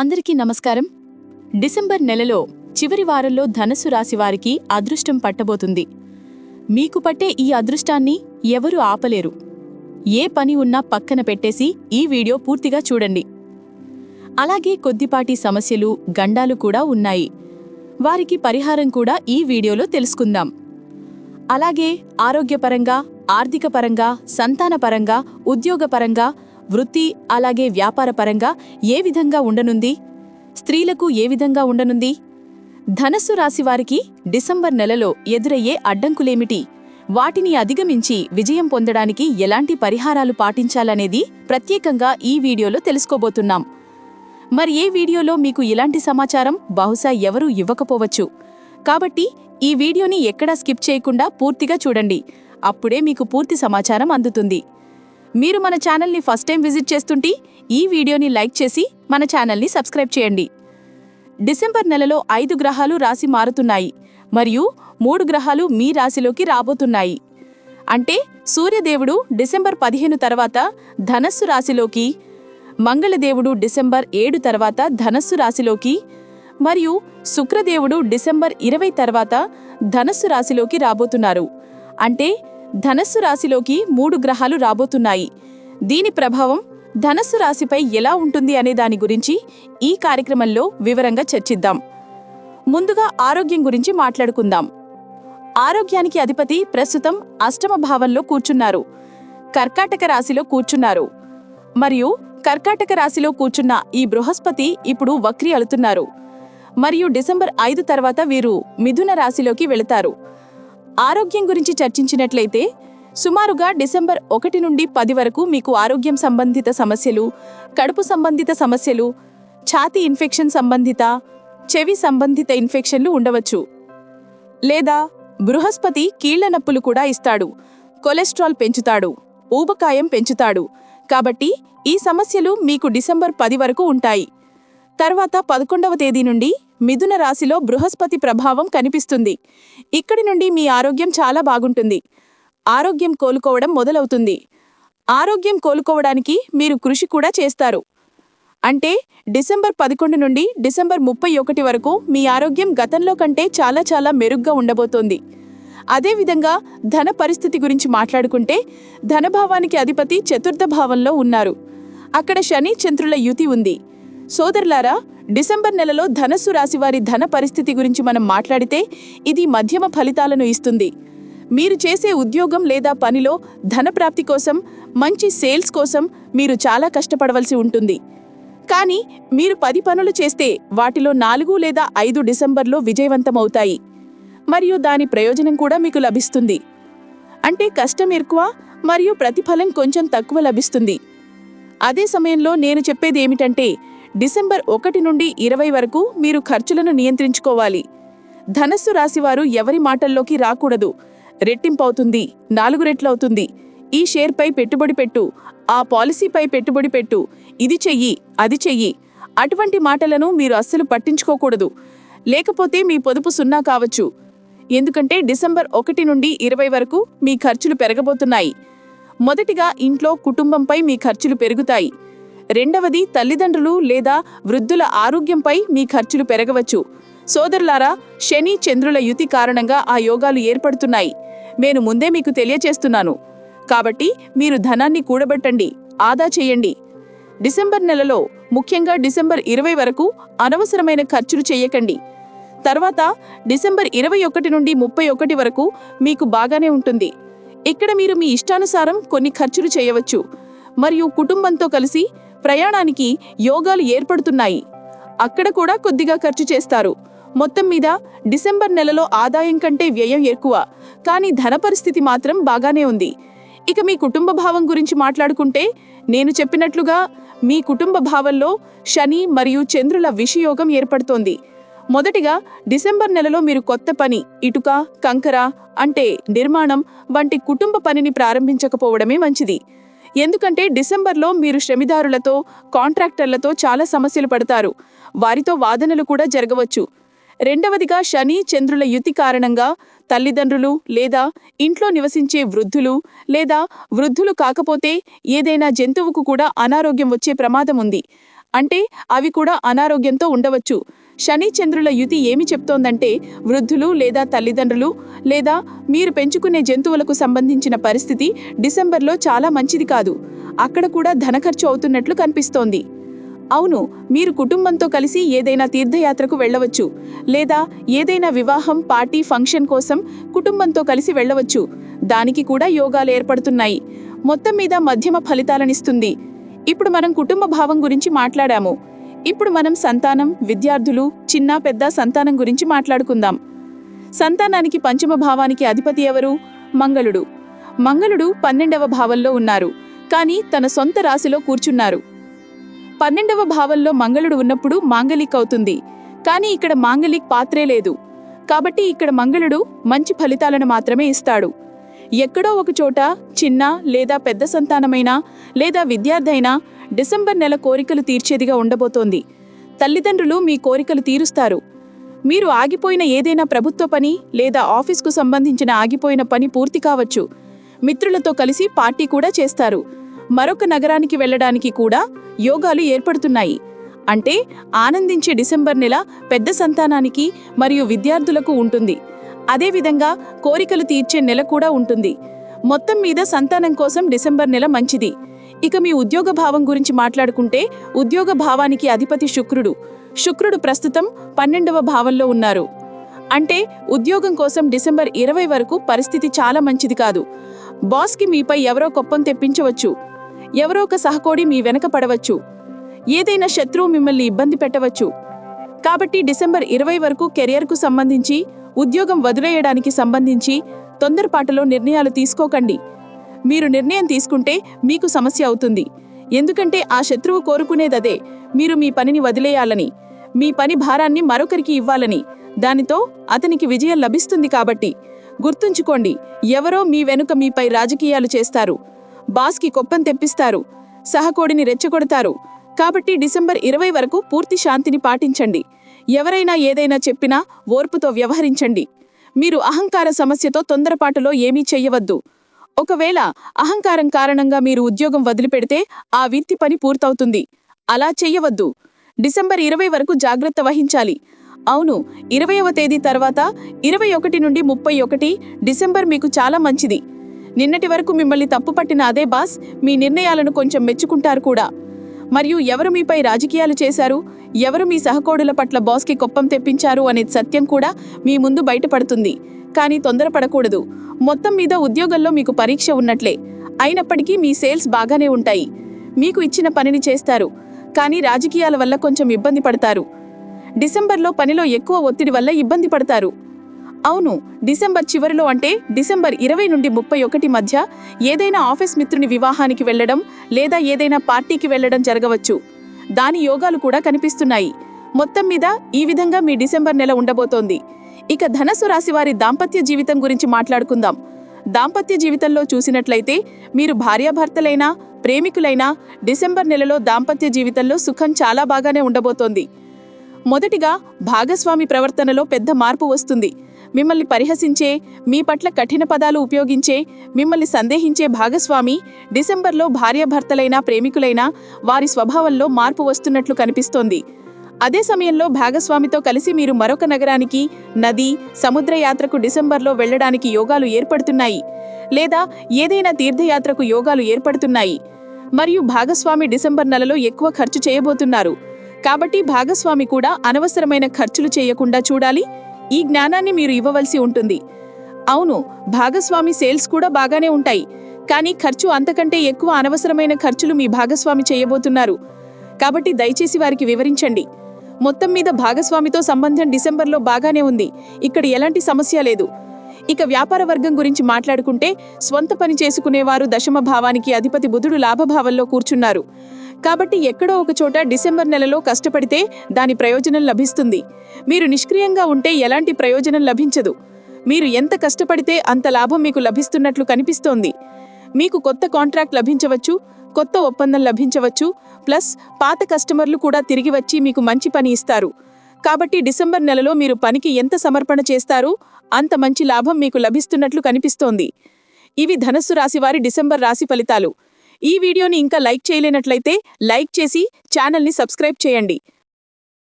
అందరికీ నమస్కారం. డిసెంబర్ నెలలో చివరి వారంలో ధనస్సు రాశి వారికి అదృష్టం పట్టబోతుంది. మీకు పట్టే ఈ అదృష్టాన్ని ఎవరూ ఆపలేరు. ఏ పని ఉన్నా పక్కన పెట్టేసి ఈ వీడియో పూర్తిగా చూడండి. అలాగే కొద్దిపాటి సమస్యలు గండాలు కూడా ఉన్నాయి. వారికి పరిహారం కూడా ఈ వీడియోలో తెలుసుకుందాం. అలాగే ఆరోగ్యపరంగా ఆర్థికపరంగా సంతానపరంగా ఉద్యోగపరంగా వృత్తి అలాగే వ్యాపారపరంగా ఏ విధంగా ఉండనుంది? స్త్రీలకు ఏ విధంగా ఉండనుంది? ధనస్సు రాశివారికి డిసెంబర్ నెలలో ఎదురయ్యే అడ్డంకులేమిటి? వాటిని అధిగమించి విజయం పొందడానికి ఎలాంటి పరిహారాలు పాటించాలనేది ప్రత్యేకంగా ఈ వీడియోలో తెలుసుకోబోతున్నాం. మరి ఏ వీడియోలో మీకు ఇలాంటి సమాచారం? బహుశా ఎవరూ ఇవ్వకపోవచ్చు. కాబట్టి ఈ వీడియోని ఎక్కడా స్కిప్ చేయకుండా పూర్తిగా చూడండి. అప్పుడే మీకు పూర్తి సమాచారం అందుతుంది. మీరు మన ఛానల్ని ఫస్ట్ టైం విజిట్ చేస్తుంటే ఈ వీడియోని లైక్ చేసి మన ఛానల్ని సబ్స్క్రైబ్ చేయండి. డిసెంబర్ నెలలో ఐదు గ్రహాలు రాశి మారుతున్నాయి మరియు మూడు గ్రహాలు మీ రాశిలోకి రాబోతున్నాయి. అంటే సూర్యదేవుడు డిసెంబర్ పదిహేను తర్వాత ధనస్సు రాశిలోకి మంగళదేవుడు డిసెంబర్ ఏడు తర్వాత ధనస్సు రాశిలోకి మరియు శుక్రదేవుడు డిసెంబర్ ఇరవై తర్వాత ధనస్సు రాశిలోకి రాబోతున్నారు. అంటే ధనస్సు రాశిలోకి మూడు గ్రహాలు రాబోతున్నాయి. దీని ప్రభావం ధనస్సు రాశిపై ఎలా ఉంటుంది అనే దాని గురించి ఈ కార్యక్రమంలో వివరంగా చర్చిద్దాం. ముందుగా ఆరోగ్యం గురించి మాట్లాడుకుందాం. ఆరోగ్యానికి అధిపతి ప్రస్తుతం అష్టమ భావంలో కూర్చున్నారు. కర్కాటక రాశిలో కూర్చున్నారు. మరియు కర్కాటక రాశిలో కూర్చున్న ఈ బృహస్పతి ఇప్పుడు వక్రి అలుతున్నారు. మరియు డిసెంబర్ ఐదు తర్వాత వీరు మిథున రాశిలోకి వెళతారు. ఆరోగ్యం గురించి చర్చించినట్లయితే సుమారుగా డిసెంబర్ ఒకటి నుండి పది వరకు మీకు ఆరోగ్యం సంబంధిత సమస్యలు కడుపు సంబంధిత సమస్యలు ఛాతీ ఇన్ఫెక్షన్ సంబంధిత చెవి సంబంధిత ఇన్ఫెక్షన్లు ఉండవచ్చు. లేదా బృహస్పతి కీళ్ళ నొప్పులు కూడా ఇస్తాడు కొలెస్ట్రాల్ పెంచుతాడు ఊబకాయం పెంచుతాడు. కాబట్టి ఈ సమస్యలు మీకు డిసెంబర్ పది వరకు ఉంటాయి. తర్వాత పదకొండవ తేదీ నుండి మిథున రాశిలో బృహస్పతి ప్రభావం కనిపిస్తుంది. ఇక్కడి నుండి మీ ఆరోగ్యం చాలా బాగుంటుంది. ఆరోగ్యం కోలుకోవడం మొదలవుతుంది. ఆరోగ్యం కోలుకోవడానికి మీరు కృషి కూడా చేస్తారు. అంటే డిసెంబర్ పదకొండు నుండి డిసెంబర్ ముప్పై ఒకటి వరకు మీ ఆరోగ్యం గతంలో కంటే చాలా చాలా మెరుగ్గా ఉండబోతోంది. అదేవిధంగా ధన పరిస్థితి గురించి మాట్లాడుకుంటే ధనభావానికి అధిపతి చతుర్థ భావంలో ఉన్నారు. అక్కడ శని చంద్రుల యుతి ఉంది. సోదరులారా డిసెంబర్ నెలలో ధనస్సు రాశివారి ధన పరిస్థితి గురించి మనం మాట్లాడితే ఇది మధ్యమ ఫలితాలను ఇస్తుంది. మీరు చేసే ఉద్యోగం లేదా పనిలో ధనప్రాప్తి కోసం మంచి సేల్స్ కోసం మీరు చాలా కష్టపడవలసి ఉంటుంది. కానీ మీరు పది పనులు చేస్తే వాటిలో నాలుగు లేదా ఐదు డిసెంబర్లో విజయవంతమవుతాయి. మరియు దాని ప్రయోజనం కూడా మీకు లభిస్తుంది. అంటే కష్టం ఎక్కువ మరియు ప్రతిఫలం కొంచెం తక్కువ లభిస్తుంది. అదే సమయంలో నేను చెప్పేది ఏమిటంటే డిసెంబర్ ఒకటి నుండి ఇరవై వరకు మీరు ఖర్చులను నియంత్రించుకోవాలి. ధనస్సు రాశివారు ఎవరి మాటల్లోకి రాకూడదు. రెట్టింపవుతుంది నాలుగు రెట్లవుతుంది ఈ షేర్పై పెట్టుబడి పెట్టు. ఆ పాలసీపై పెట్టుబడి పెట్టు. ఇది చెయ్యి అది చెయ్యి. అటువంటి మాటలను మీరు అస్సలు పట్టించుకోకూడదు. లేకపోతే మీ పొదుపు సున్నా కావచ్చు. ఎందుకంటే డిసెంబర్ ఒకటి నుండి ఇరవై వరకు మీ ఖర్చులు పెరగబోతున్నాయి. మొదటిగా ఇంట్లో కుటుంబంపై మీ ఖర్చులు పెరుగుతాయి. రెండవది తల్లిదండ్రులు లేదా వృద్ధుల ఆరోగ్యంపై మీ ఖర్చులు పెరగవచ్చు. సోదరులారా శని చంద్రుల యుతి కారణంగా ఆ యోగాలు ఏర్పడుతున్నాయి. నేను ముందే మీకు తెలియచేస్తున్నాను. కాబట్టి మీరు ధనాన్ని కూడబెట్టండి ఆదా చేయండి. డిసెంబర్ నెలలో ముఖ్యంగా డిసెంబర్ ఇరవై వరకు అనవసరమైన ఖర్చులు చేయకండి. తర్వాత డిసెంబర్ ఇరవై ఒకటి నుండి ముప్పై ఒకటి వరకు మీకు బాగానే ఉంటుంది. ఇక్కడ మీరు మీ ఇష్టానుసారం కొన్ని ఖర్చులు చేయవచ్చు. మరియు కుటుంబంతో కలిసి ప్రయాణానికి యోగాలు ఏర్పడుతున్నాయి. అక్కడ కూడా కొద్దిగా ఖర్చు చేస్తారు. మొత్తం మీద డిసెంబర్ నెలలో ఆదాయం కంటే వ్యయం ఎక్కువ. కానీ ధన పరిస్థితి మాత్రం బాగానే ఉంది. ఇక మీ కుటుంబ భావం గురించి మాట్లాడుకుంటే నేను చెప్పినట్లుగా మీ కుటుంబ భావంలో శని మరియు చంద్రుల విషయోగం ఏర్పడుతోంది. మొదటిగా డిసెంబర్ నెలలో మీరు కొత్త పని ఇటుక కంకర అంటే నిర్మాణం వంటి కుటుంబ పనిని ప్రారంభించకపోవడమే మంచిది. ఎందుకంటే డిసెంబర్లో మీరు శ్రమిదారులతో కాంట్రాక్టర్లతో చాలా సమస్యలు పడతారు. వారితో వాదనలు కూడా జరగవచ్చు. రెండవదిగా శని చంద్రుల యుతి కారణంగా తల్లిదండ్రులు లేదా ఇంట్లో నివసించే వృద్ధులు లేదా వృద్ధులు కాకపోతే ఏదైనా జంతువుకు కూడా అనారోగ్యం వచ్చే ప్రమాదం ఉంది. అంటే అవి కూడా అనారోగ్యంతో ఉండవచ్చు. శని చంద్రుల యుతి ఏమి చెప్తోందంటే వృద్ధులు లేదా తల్లిదండ్రులు లేదా మీరు పెంచుకునే జంతువులకు సంబంధించిన పరిస్థితి డిసెంబర్లో చాలా మంచిది కాదు. అక్కడ కూడా ధన ఖర్చు అవుతున్నట్లు కనిపిస్తోంది. అవును మీరు కుటుంబంతో కలిసి ఏదైనా తీర్థయాత్రకు వెళ్ళవచ్చు లేదా ఏదైనా వివాహం పార్టీ ఫంక్షన్ కోసం కుటుంబంతో కలిసి వెళ్ళవచ్చు. దానికి కూడా యోగాలు ఏర్పడుతున్నాయి. మొత్తం మీద మధ్యమ ఫలితాలనిస్తుంది. ఇప్పుడు మనం కుటుంబ భావం గురించి మాట్లాడాము. ఇప్పుడు మనం సంతానం విద్యార్థులు చిన్న పెద్ద సంతానం గురించి మాట్లాడుకుందాం. సంతానానికి పంచమ భావానికి అధిపతి ఎవరు? మంగళుడు. మంగళుడు పన్నెండవ భావంలో ఉన్నారు. కానీ తన సొంత రాశిలో కూర్చున్నారు. పన్నెండవ భావంలో మంగళుడు ఉన్నప్పుడు మాంగలిక్ అవుతుంది. కానీ ఇక్కడ మాంగలిక్ పాత్రే లేదు. కాబట్టి ఇక్కడ మంగళుడు మంచి ఫలితాలను మాత్రమే ఇస్తాడు. ఎక్కడో ఒక చోట చిన్న లేదా పెద్ద సంతానమైనా లేదా విద్యార్థి అయినా డిసెంబర్ నెల కోరికలు తీర్చేదిగా ఉండబోతోంది. తల్లిదండ్రులు మీ కోరికలు తీరుస్తారు. మీరు ఆగిపోయిన ఏదైనా ప్రభుత్వ పని లేదా ఆఫీస్కు సంబంధించిన ఆగిపోయిన పని పూర్తి కావచ్చు. మిత్రులతో కలిసి పార్టీ కూడా చేస్తారు. మరొక నగరానికి వెళ్ళడానికి కూడా యోగాలు ఏర్పడుతున్నాయి. అంటే ఆనందించే డిసెంబర్ నెల పెద్ద సంతానానికి మరియు విద్యార్థులకు ఉంటుంది. అదేవిధంగా కోరికలు తీర్చే నెల కూడా ఉంటుంది. మొత్తం మీద సంతానం కోసం డిసెంబర్ నెల మంచిది. ఇక మీ ఉద్యోగ భావం గురించి మాట్లాడుకుంటే ఉద్యోగ భావానికి అధిపతి శుక్రుడు. శుక్రుడు ప్రస్తుతం పన్నెండవ భావంలో ఉన్నారు. అంటే ఉద్యోగం కోసం డిసెంబర్ ఇరవై వరకు పరిస్థితి చాలా మంచిది కాదు. బాస్కి మీపై ఎవరో కొప్పం తెప్పించవచ్చు. ఎవరో ఒక సహకోడి మీ వెనక పడవచ్చు. ఏదైనా శత్రువు మిమ్మల్ని ఇబ్బంది పెట్టవచ్చు. కాబట్టి డిసెంబర్ ఇరవై వరకు కెరియర్కు సంబంధించి ఉద్యోగం వదిలేయడానికి సంబంధించి తొందరపాటులో నిర్ణయాలు తీసుకోకండి. మీరు నిర్ణయం తీసుకుంటే మీకు సమస్య అవుతుంది. ఎందుకంటే ఆ శత్రువు కోరుకునేదదే. మీరు మీ పనిని వదిలేయాలని మీ పని భారాన్ని మరొకరికి ఇవ్వాలని దానితో అతనికి విజయం లభిస్తుంది కాబట్టి. గుర్తుంచుకోండి ఎవరో మీ వెనుక మీపై రాజకీయాలు చేస్తారు. బాస్కి కొప్పం తెప్పిస్తారు. సహకోడిని రెచ్చగొడతారు. కాబట్టి డిసెంబర్ ఇరవై వరకు పూర్తి శాంతిని పాటించండి. ఎవరైనా ఏదైనా చెప్పినా ఓర్పుతో వ్యవహరించండి. మీరు అహంకార సమస్యతో తొందరపాటులో ఏమీ చెయ్యవద్దు ఒకవేళ అహంకారం కారణంగా మీరు ఉద్యోగం వదిలిపెడితే ఆ వీత్తి పని పూర్తవుతుంది. అలా చెయ్యవద్దు డిసెంబర్ ఇరవై వరకు జాగ్రత్త వహించాలి. అవును ఇరవైవ తేదీ తర్వాత ఇరవై ఒకటి నుండి ముప్పై ఒకటి డిసెంబర్ మీకు చాలా మంచిది. నిన్నటి వరకు మిమ్మల్ని తప్పుపట్టిన అదే బాస్ మీ నిర్ణయాలను కొంచెం మెచ్చుకుంటారు కూడా. మరియు ఎవరు మీపై రాజకీయాలు చేశారు? ఎవరు మీ సహకోడుల పట్ల బాస్కి కొప్పం తెప్పించారు అనే సత్యం కూడా మీ ముందు బయటపడుతుంది. కానీ తొందరపడకూడదు. మొత్తం మీద ఉద్యోగంలో మీకు పరీక్ష ఉన్నట్లే. అయినప్పటికీ మీ సేల్స్ బాగానే ఉంటాయి. మీకు ఇచ్చిన పనిని చేస్తారు. కానీ రాజకీయాల వల్ల కొంచెం ఇబ్బంది పడతారు. డిసెంబర్లో పనిలో ఎక్కువ ఒత్తిడి వల్ల ఇబ్బంది పడతారు. అవును డిసెంబర్ చివరిలో అంటే డిసెంబర్ ఇరవై నుండి ముప్పై ఒకటి మధ్య ఏదైనా ఆఫీస్ మిత్రుని వివాహానికి వెళ్ళడం లేదా ఏదైనా పార్టీకి వెళ్ళడం జరగవచ్చు. దాని యోగాలు కూడా కనిపిస్తున్నాయి. మొత్తం మీద ఈ విధంగా మీ డిసెంబర్ నెల ఉండబోతోంది. ఇక ధనస్సు రాశి వారి దాంపత్య జీవితం గురించి మాట్లాడుకుందాం. దాంపత్య జీవితంలో చూసినట్లయితే మీరు భార్యాభర్తలైనా ప్రేమికులైనా డిసెంబర్ నెలలో దాంపత్య జీవితంలో సుఖం చాలా బాగానే ఉండబోతోంది. మొదటిగా భాగస్వామి ప్రవర్తనలో పెద్ద మార్పు వస్తుంది. మిమ్మల్ని పరిహసించే మీ పట్ల కఠిన పదాలు ఉపయోగించే మిమ్మల్ని సందేహించే భాగస్వామి డిసెంబర్లో భార్యాభర్తలైనా ప్రేమికులైనా వారి స్వభావంలో మార్పు వస్తున్నట్లు కనిపిస్తోంది. అదే సమయంలో భాగస్వామితో కలిసి మీరు మరొక నగరానికి నది సముద్ర యాత్రకు డిసెంబర్లో వెళ్ళడానికి యోగాలు ఏర్పడుతున్నాయి. లేదా ఏదైనా తీర్థయాత్రకు యోగాలు ఏర్పడుతున్నాయి. మరియు భాగస్వామి డిసెంబర్ నెలలో ఎక్కువ ఖర్చు చేయబోతున్నారు. కాబట్టి భాగస్వామి కూడా అనవసరమైన ఖర్చులు చేయకుండా చూడాలి. ఈ జ్ఞానాన్ని మీరు ఇవ్వవలసి ఉంటుంది. అవును భాగస్వామి సేల్స్ కూడా బాగానే ఉంటాయి. కానీ ఖర్చు అంతకంటే ఎక్కువ అనవసరమైన ఖర్చులు మీ భాగస్వామి చేయబోతున్నారు. కాబట్టి దయచేసి వారికి వివరించండి. మొత్తం మీద భాగస్వామితో సంబంధం డిసెంబర్లో బాగానే ఉంది. ఇక్కడ ఎలాంటి సమస్య లేదు. ఇక వ్యాపార వర్గం గురించి మాట్లాడుకుంటే స్వంత పని చేసుకునేవారు దశమ భావానికి అధిపతి బుధుడు లాభభావంలో కూర్చున్నారు. కాబట్టి ఎక్కడో ఒక చోట డిసెంబర్ నెలలో కష్టపడితే దాని ప్రయోజనం లభిస్తుంది. మీరు నిష్క్రియంగా ఉంటే ఎలాంటి ప్రయోజనం లభించదు. మీరు ఎంత కష్టపడితే అంత లాభం మీకు లభిస్తున్నట్లు కనిపిస్తోంది. మీకు కొత్త కాంట్రాక్ట్ లభించవచ్చు కొత్త ఒప్పందం లభించవచ్చు ప్లస్ పాత కస్టమర్లు కూడా తిరిగి వచ్చి మీకు మంచి పని ఇస్తారు. కాబట్టి డిసెంబర్ నెలలో మీరు పనికి ఎంత సమర్పణ చేస్తారో అంత మంచి లాభం మీకు లభిస్తున్నట్లు కనిపిస్తోంది. ఇవి ధనస్సు రాశి వారి డిసెంబర్ రాశి ఫలితాలు. ఈ వీడియోని ఇంకా లైక్ చేయలేనట్లయితే లైక్ చేసి ఛానల్ని సబ్స్క్రైబ్ చేయండి.